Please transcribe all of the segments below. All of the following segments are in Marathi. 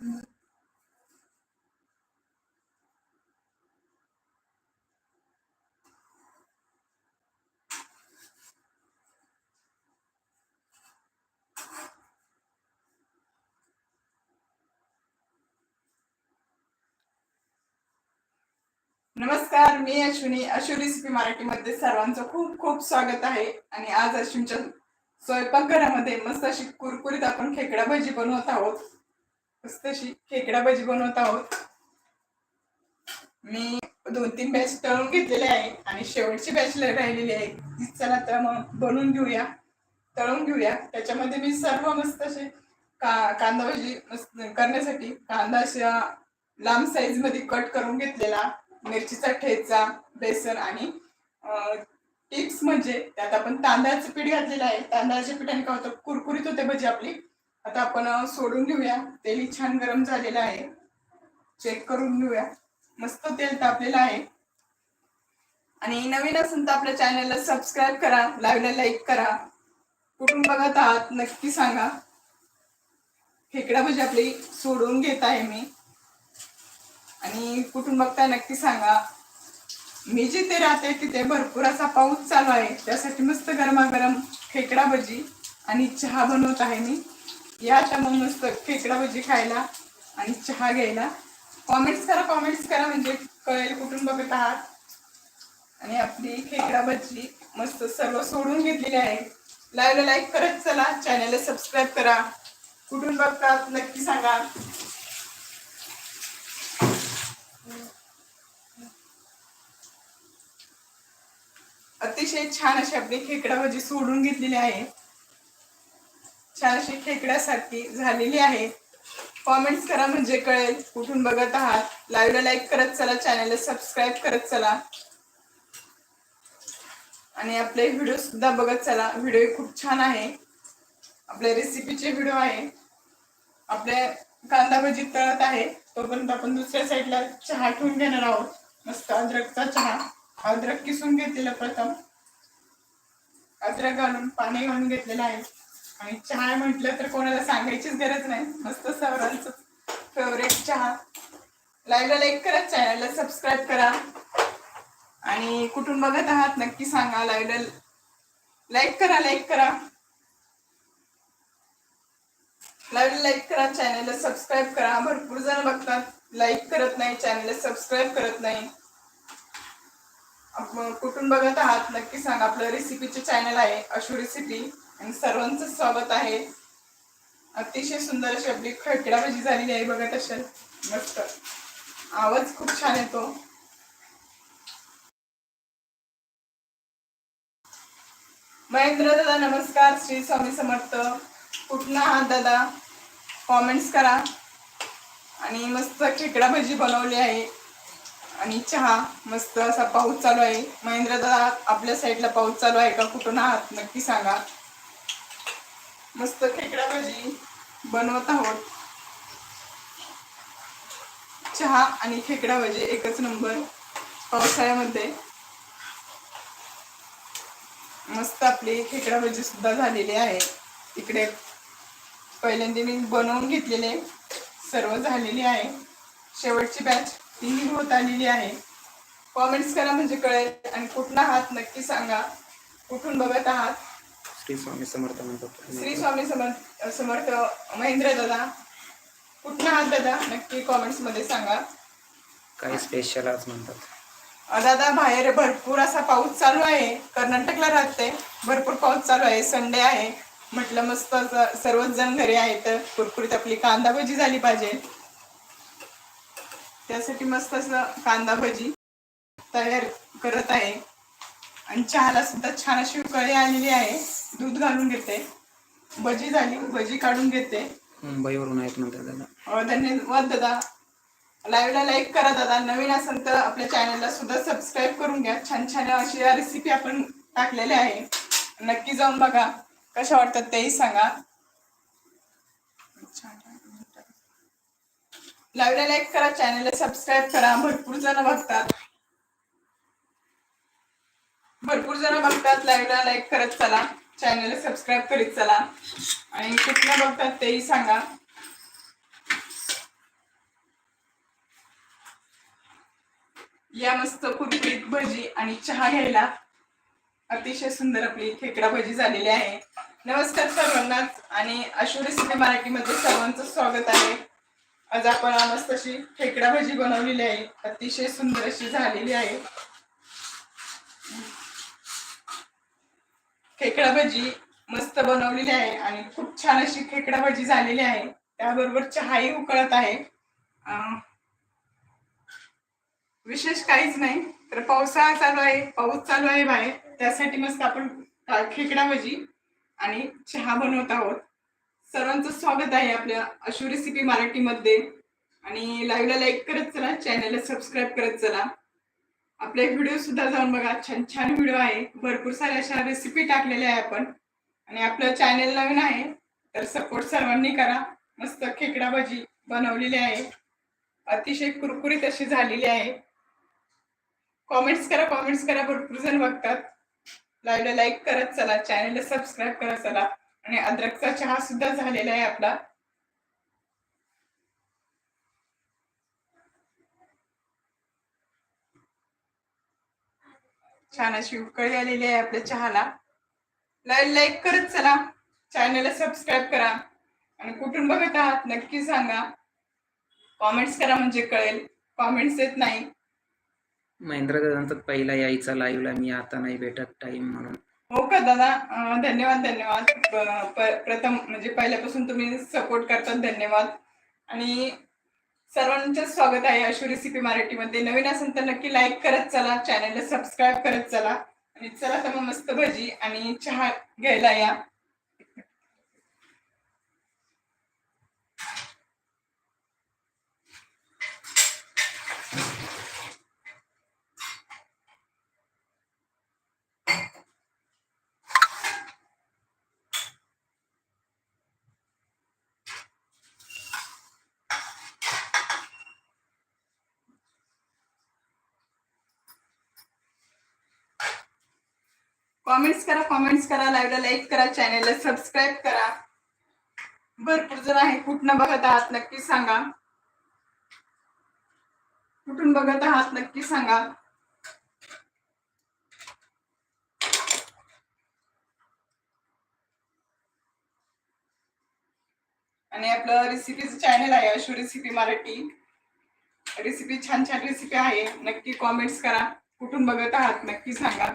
नमस्कार मी अश्विनी. अश्विनी रेसिपी मराठीमध्ये सर्वांचं खूप खूप स्वागत आहे. आणि आज अश्विनच्या स्वयंपाकघरामध्ये मस्त अशी कुरकुरीत आपण खेकडा भजी बनवत आहोत. मस्त अशी खेकडा भजी बनवत आहोत. मी दोन तीन बॅच तळून घेतलेले आहे आणि शेवटची बॅच राहिलेली आहे ती चला तर मग बनवून घेऊया. तळून घेऊया. त्याच्यामध्ये मी सर्व मस्त असे का कांदा भजी करण्यासाठी कांदा अशा लांब साईजमध्ये कट करून घेतलेला. मिरचीचा ठेचा बेसन आणि टिप्स म्हणजे त्यात आपण तांदळाचं पीठ घातलेलं आहे. तांदळाच्या पिठाने काय होतं? कुरकुरीत होते भजी आपली. आता आपण सोडून घेऊया तेल छान गरम झालेलं आहे. चेक करून घेऊया. मस्त तेल तापलेलं आहे. आणि नवीन असेल तर आपल्या चॅनलला सबस्क्राईब करा. लाईव्हला लाईक करा. कुठून बघत आहात नक्की सांगा. खेकडा भजी आपली सोडून घेत आहे मी. आणि कुठून बघताय नक्की सांगा. मी जिथे राहते तिथे भरपूर असा पाऊस चालू आहे. त्यासाठी मस्त गरमागरम खेकडा भजी आणि चहा बनवत आहे मी. या आता मग मस्त खेकडा भजी खायला आणि चहा घ्यायला. कॉमेंट्स करा कॉमेंट्स करा म्हणजे कळेल कुठून बघत आहात. आणि आपली खेकडा भजी मस्त सर्व सोडून घेतलेली आहे. लाईव्हला लाईक करत चला चॅनलला सबस्क्राईब करा. कुठून बघतात नक्की सांगा. अतिशय छान अशी आपली खेकडा भाजी सोडून घेतलेली आहे. छान अशी खेकड्यासारखी झालेली आहे. कॉमेंट्स करा म्हणजे कळेल. कुठून बघत आहात? लाईव्हला लाईक करत चला चॅनलला सबस्क्राईब करत चला. आणि आपले व्हिडिओ सुद्धा बघत चला. व्हिडिओ खूप छान आहे. आपल्या रेसिपीचे व्हिडिओ आहे. आपल्या कांदा भजी तळत आहे. तोपर्यंत आपण दुसऱ्या साईडला चहा ठेवून घेणार आहोत. मस्त अद्रकचा चहा. अद्रक किसून घेतलेला प्रथम. अद्रक घालून पाणी घालून घेतलेलं आहे. आणि चहा म्हटलं तर कोणाला सांगायचीच गरज नाही. मस्त सर्वांचं फेवरेट चहा. लाईव्हला लाईक करा चॅनलला सबस्क्राईब करा. आणि कुठून बघत आहात नक्की सांगा. लाईव्हला लाईक करा लाईक करा. लाईव्हला लाईक करा चॅनलला सबस्क्राईब करा. भरपूर जण बघतात. लाईक करत नाही चॅनलला सबस्क्राईब करत नाही. कुठून बघत आहात नक्की सांगा. आपलं रेसिपीचे चॅनल आहे अशू रेसिपी आणि सर्वांचं स्वागत आहे. अतिशय सुंदर अशी आपली खडकडा भाजी झालेली आहे बघत असेल मस्त. आवाज खूप छान येतो. महेंद्र दादा नमस्कार. श्री स्वामी समर्थ. कुठून आहात दादा? कॉमेंट्स करा. आणि मस्त खेकडा भजी बनवली आहे. आणि चहा. मस्त असा पाऊस चालू आहे. महेंद्र दादा आपल्या साईडला पाऊस चालू आहे का? कुठून आहात? नक्की सांगा. मस्त खेकडा भाजी बनवत आहोत. चहा आणि खेकडा भाजी एकच नंबर पावसाळ्यामध्ये. मस्त आपली खेकडा भाजी सुद्धा झालेली आहे. इकडे पहिल्यांदा मी बनवून घेतलेले सर्व झालेली आहे. शेवटची बॅच तीही होत आलेली आहे. कॉमेंट्स करा म्हणजे कळेल आणि कुठला आहात नक्की सांगा. कुठून बघत आहात? श्री स्वामी समर्थ म्हणतात. श्री स्वामी समर्थ समर्थ महेंद्र दादा कुठला आहात दादा? नक्की कॉमेंट्समध्ये सांगा. काही स्पेशल आज म्हणतात. दादा बाहेर भरपूर असा पाऊस चालू आहे. कर्नाटकला राहते. भरपूर पाऊस चालू आहे. संडे आहे. म्हटलं मस्त असं सर्वच जण घरी आहेत. कुरकुरीत आपली कांदा भजी झाली पाहिजे. त्यासाठी मस्त असं कांदा भजी तयार करत आहे. आणि चहाला सुद्धा छान अशी उकळी आलेली आहे. दूध घालून घेते. भजी झाली भजी काढून घेते. मुंबईवरून आहेत म्हणतात दादा. धन्यवाद दादा. लाईव्हला लाईक करा दादा. नवीन असेल तर आपल्या चॅनलला सुद्धा सबस्क्राईब करून घ्या. छान छान अशी रेसिपी आपण टाकलेल्या आहे. नक्की जाऊन बघा. कशा वाटतात तेही सांगा. लाईव्हला लाईक करा. चॅनलला सबस्क्राईब करा. भरपूर जण बघतात. भरपूर जण बघतात लाईव्हला. लाईक करत चला. चॅनल सबस्क्राईब करीत चला. आणि कुठलं बघतात तेही सांगा. या मस्त कुरकुरीत भजी आणि चहा घ्यायला. अतिशय सुंदर आपली खेकडा भजी झालेली आहे. नमस्कार सर्वांना. आणि अशू सिने मराठीमध्ये सर्वांचं स्वागत आहे. आज आपण मस्त अशी खेकडा भजी बनवलेली आहे. अतिशय सुंदर अशी झालेली आहे. खेकडा भजी मस्त बनवलेली आहे आणि खूप छान अशी खेकडा भजी झालेली आहे. त्याबरोबर चहाही उकळत आहे. विशेष काहीच नाही तर पावसाळा चालू आहे पाऊस चालू आहे बाहेर. त्यासाठी मस्त आपण खेकडा भजी आणि चहा बनवत आहोत. सर्वांचं स्वागत आहे आपल्या अशू रेसिपी मराठीमध्ये. आणि लाईव्हला लाईक करत चला चॅनलला सबस्क्राईब करत चला. आपले व्हिडिओ सुद्धा जाऊन बघा. छान छान व्हिडिओ आहे. भरपूर साऱ्या अशा रेसिपी टाकलेल्या आहे आपण. आणि आपलं चॅनेल नवीन आहे तर सपोर्ट सर्वांनी करा. मस्त खेकडा भजी बनवलेली आहे. अतिशय कुरकुरीत अशी झालेली आहे. कॉमेंट्स करा कॉमेंट्स करा. भरपूर जण बघतात. लाईव्हला लाईक करत चला. चॅनेलला सबस्क्राईब करत चला. आणि अद्रकचा चहा सुद्धा झालेला आहे आपला. छान अशी उकळी आलेली आहे आपल्या चहाला. लाईक करत चला. चॅनलला सबस्क्राईब करा. आणि कुठून बघत आहात नक्की सांगा. कॉमेंट्स करा म्हणजे कळेल. कॉमेंट्स येत नाही. महेंद्र दादांचा पहिला यायचा लाईव्हला मी आता नाही भेटत टाइम म्हणून. हो का दादा? धन्यवाद धन्यवाद. प्रथम म्हणजे पहिल्यापासून तुम्ही सपोर्ट करतात धन्यवाद. आणि सर्वांचं स्वागत आहे अशू रेसिपी मराठीमध्ये. नवीन असेल तर नक्की लाईक करत चला चॅनलला सबस्क्राईब करत चला. आणि चला तर मग मस्त भजी आणि चहा घ्यायला या. कॉमेंट्स करा कॉमेंट्स करा लाईव्हला लाईक करा चॅनेलला सबस्क्राईब करा. भरपूर जण आहे कुठनं बघत आहात नक्की सांगा. कुठून बघत आहात नक्की सांगा. आणि आपलं रेसिपीचं चॅनल आहे अशू रेसिपी मराठी. रेसिपी छान छान रेसिपी आहे. नक्की कॉमेंट्स करा. कुठून बघत आहात नक्की सांगा.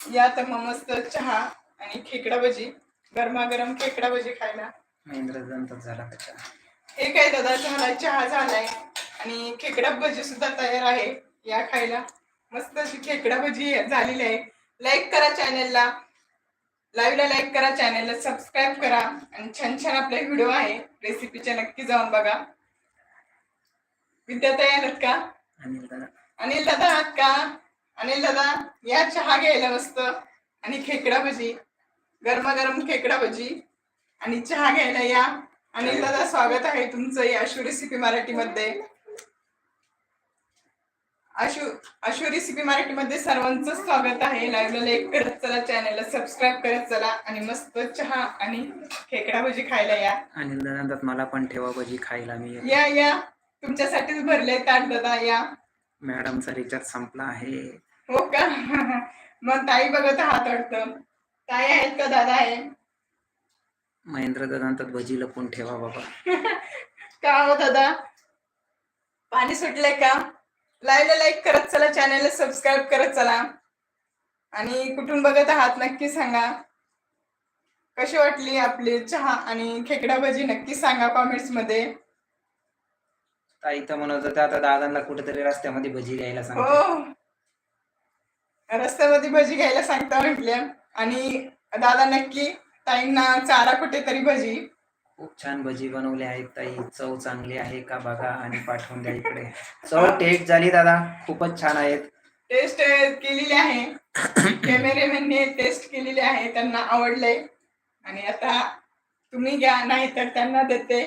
या तर मग मस्त चहा आणि खेकडा भजी गरमागरम खेकडा भजी खायला. दादांचा झाला का चहा? हे काय दादा झालाय चहा झालाय. आणि खेकडा भजी सुद्धा तयार आहे या खायला. मस्त अशी खेकडा भजी झालेली आहे. लाईक करा चॅनेलला लाईव्हला लाईक करा चॅनेलला सबस्क्राईब करा. आणि छान छान आपले व्हिडिओ आहे. रेसिपीचे नक्की जाऊन बघा. विद्याताई आलात का? अनिल दादा. अनिल दादा आहात का? अनिल दादा या चहा घ्यायला मस्त. आणि खेकडा भजी. गरमागरम खेकडा भजी. आणि चहा घ्यायला या. अनिल दादा स्वागत आहे तुमचं या अशू रेसिपी मराठीमध्ये. अशू अशू रेसिपी मराठीमध्ये सर्वांचं स्वागत आहे. लाईव्हला लाईक करत चला चॅनलला सबस्क्राईब करत चला. आणि मस्त चहा आणि खेकडा भजी खायला या. अनिल दादांतात मला पण ठेवा भजी खायला मी. या या. तुमच्यासाठीच भरले ताट दादा या. मॅडमचा रिचार्ज संपला आहे. हो का? मग ताई बघत आहात वाटतं. ताई आहेत का? दादा आहे. महेंद्र दादांतात भजी लपून ठेवा बाबा. का हो दादा? पाणी सुटलंय का? लाईव्हला लाईक करत चला चॅनलला सबस्क्राईब करत चला. आणि कुठून बघत आहात नक्की सांगा. कशी वाटली आपली चहा आणि खेकडा भजी नक्की सांगा कॉमेंट्समध्ये. ताई तर म्हणत होत्या आता दादांना कुठेतरी रस्त्यामध्ये भजी घ्यायला सांग हो रस्त्यामध्ये भजी घ्यायला सांगता म्हटल्या. आणि दादा नक्की ताईंना चारा कुठेतरी भजी. खूप छान भजी बनवली आहेत ताई. चव चांगली आहे का बघा आणि पाठवून द्या इकडे. चव टेस्ट झाली दादा. खूपच छान आहेत. टेस्ट केलेली आहे. कॅमेरेमॅनने टेस्ट केलेली आहे. त्यांना आवडले आणि आता तुम्ही घ्या नाही तर त्यांना देते.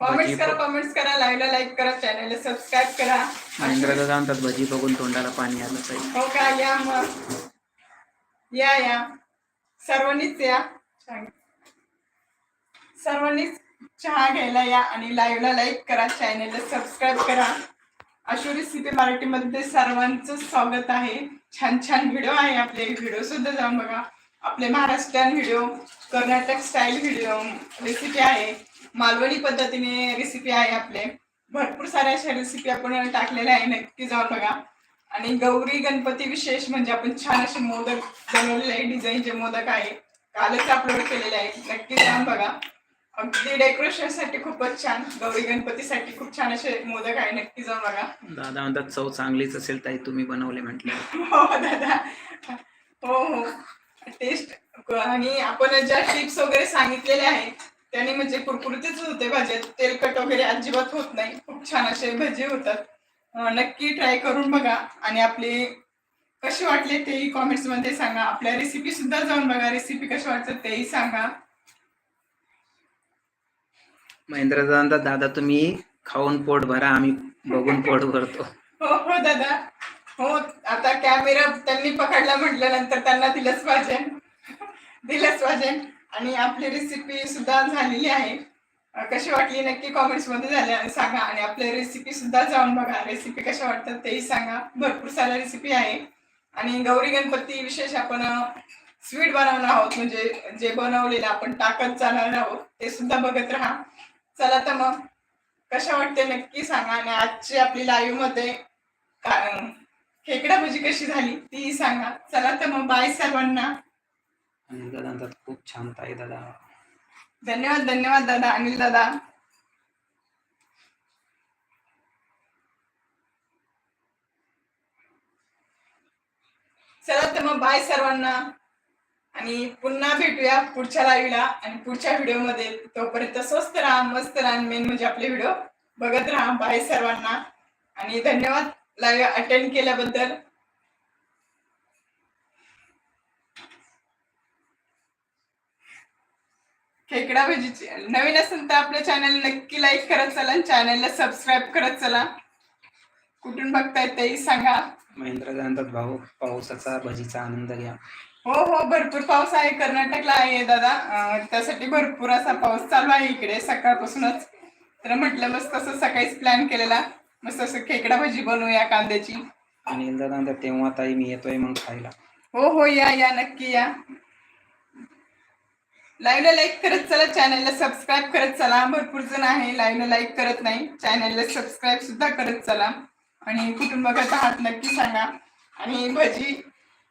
कॉमेंट्स करा कॉमेंट्स करा लाईव्हला लाईक करा चॅनलला सबस्क्राईब करा. महेंद्र दादांतात भजी बघून तोंडाला पाणी आलं ताई हो का? या मग. या या. सर्वांनीच या. सर्वांनीच चहा घ्यायला या आणि लाईव्हला लाईक करा चॅनेलला सबस्क्राईब करा. अशू रेसिपी मराठीमध्ये सर्वांचं स्वागत आहे. छान छान व्हिडिओ आहे आपले. व्हिडिओ सुद्धा जाऊन बघा. आपले Maharashtrian video Karnataka style video recipe आहे. मालवणी पद्धतीने रेसिपी आहे आपले. भरपूर साऱ्या अशा रेसिपी आपण टाकलेल्या आहे नक्की जाऊन बघा. आणि गौरी गणपती विशेष म्हणजे आपण छान असे मोदक बनवलेले आहे डिझाईनचे मोदक आहे. कालच अपलोड केलेले आहे नक्की जाऊन बघा. अगदी डेकोरेशनसाठी खूपच छान गौरी गणपतीसाठी खूप छान असे मोदक आहे. नक्की जाऊन बघा. दादा म्हणतात चव चांगलीच असेल ताई तुम्ही बनवले म्हटले. हो दादा. हो हो. टेस्ट आणि आपण ज्या टिप्स वगैरे सांगितलेल्या आहेत त्याने म्हणजे कुरकुरीतच होते भाज्यात तेलकट वगैरे अजिबात होत नाही. खूप छान असे भजे होतात. नक्की ट्राय करून बघा. आणि आपले कसे वाटले तेही कॉमेंट्समध्ये सांगा. आपल्या रेसिपी सुद्धा जाऊन बघा. रेसिपी कशी वाटतात तेही सांगा. महेंद्र दादा दादा तुम्ही खाऊन पोट भरा. आम्ही बघून पोट भरतो. हो हो दादा. हो आता कॅमेरा त्यांनी पकडला म्हटल्यानंतर त्यांना दिलंच पाहिजे. दिलंच पाहिजे. आणि आपली रेसिपी सुद्धा झालेली आहे. कशी वाटली नक्की कॉमेंट्समध्ये झाल्या सांगा. आणि आपल्या रेसिपी सुद्धा जाऊन बघा. रेसिपी कशा वाटतात तेही सांगा. भरपूर साऱ्या रेसिपी आहे. आणि गौरी गणपती विशेष आपण स्वीट बनवणार आहोत. म्हणजे जे बनवलेलं आपण टाकत जाणार आहोत ते सुद्धा बघत राहा. चला तर मग कशा वाटते नक्की सांगा. आणि आजची आपली लाईव्हमध्ये खेकडा भजी कशी झाली ती सांगा. चला तर मग बाय सर्वांना. आणि दादा म्हणतात खूप छान ताई दादा. धन्यवाद धन्यवाद दादा अनिल दादा. चला तर मग बाय सर्वांना. आणि पुन्हा भेटूया पुढच्या लाईव्हला आणि पुढच्या व्हिडिओमध्ये तोपर्यंत स्वस्त राहा मस्त राहा मेन म्हणजे आपले व्हिडिओ बघत राहा. बाय सर्वांना. आणि धन्यवाद लाईव्ह अटेंड केल्याबद्दल. खेकडा भजीची. नवीन असेल तर आपल्या चॅनल नक्की लाईक करत चला चॅनलला सबस्क्राईब करत चला. कुठून बघताय तेही सांगा. महेंद्र म्हणतात भाऊ पावसाचा भजीचा आनंद घ्या. हो हो भरपूर पाऊस आहे. कर्नाटकला आहे दादा. अं, त्यासाठी भरपूर असा पाऊस चालू आहे इकडे सकाळपासूनच. तर म्हटलं मस्त असं सकाळीच प्लॅन केलेला. मस्त असं खेकडा भजी बनवूया कांद्याची. आणि दादा म्हणतात तेव्हा ताई मी येतोय मग खायला. हो हो या या नक्की या. लाईव्हला लाईक करत चला चॅनलला सबस्क्राईब करत चला. भरपूर जण आहे लाईव्हला लाईक करत नाही. चॅनलला सबस्क्राईब सुद्धा करत चला. आणि कुठून बघत आहात नक्की सांगा. आणि भजी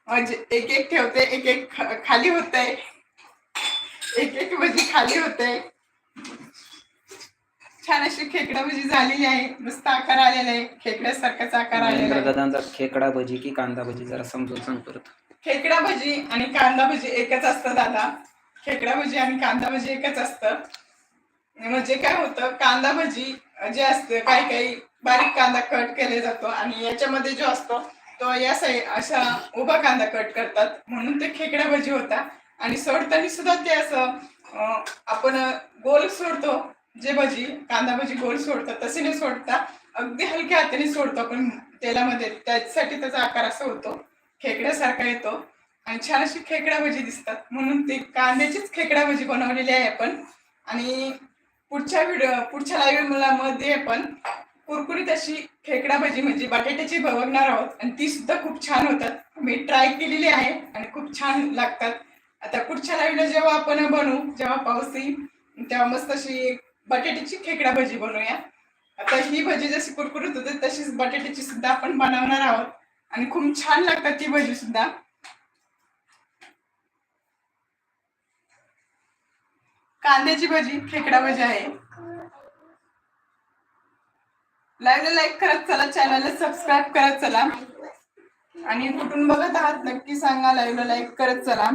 एक एक ठेवते एक एक खाली होते. एक एक भजी खाली होते. छान अशी खेकडा भजी झालेली आहे. मस्त आकार आलेला आहे. खेकड्यासारखाच आकार आलेला आहे. खेकडा भजी की कांदा भजी? जरा समजून सांग परत. खेकडा भजी आणि कांदा भजी एकच असतं दादा. खेकडा भजी आणि कांदा भजी एकच असतं. म्हणजे काय होतं कांदा भजी जे असतं काही काही बारीक कांदा कट केले जातो आणि याच्यामध्ये जो असतो तो या साईड अशा उभा कांदा कट करतात. म्हणून ते खेकडा भजी होता. आणि सोडताना सुद्धा ते असं आपण गोल सोडतो जे भजी कांदा भजी गोल सोडतात तसे नाही सोडता अगदी हलक्या हाताने सोडतो आपण तेलामध्ये. त्यासाठी त्याचा आकार असा होतो. खेकड्यासारखा येतो. छान अशी खेकडा भजी दिसतात. म्हणून ते कांद्याचीच खेकडा भजी बनवलेली आहे आपण. आणि पुढच्या व्हिडिओ पुढच्या लाईव्हमध्ये आपण कुरकुरीत अशी खेकडा भजी म्हणजे बटाट्याची बघणार आहोत. आणि ती सुद्धा खूप छान होतात. मी ट्राय केलेली आहे आणि खूप छान लागतात. आता पुढच्या लाईव्हला जेव्हा आपण बनवू जेव्हा पाऊस येईल तेव्हा मस्त अशी बटाट्याची खेकडा भजी बनवूया. आता ही भजी जशी कुरकुरीत होते तशीच बटाट्याची सुद्धा आपण बनवणार आहोत. आणि खूप छान लागतात ती भजी सुद्धा. कांद्याची भजी खेकडा भजी आहे. लाईव्हला लाईक करत चला चॅनलला सबस्क्राईब करत चला. आणि कुठून बघत आहात नक्की सांगा लाईव्हला लाईक करत चला.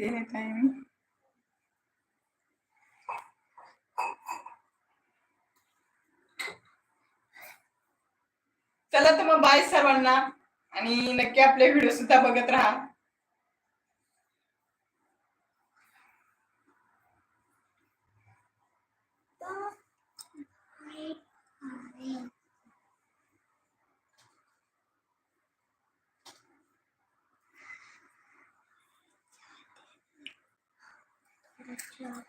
टाइम चला तर मग बाय सर्वांना. आणि नक्की आपले व्हिडिओ सुद्धा बघत राहा. どうも。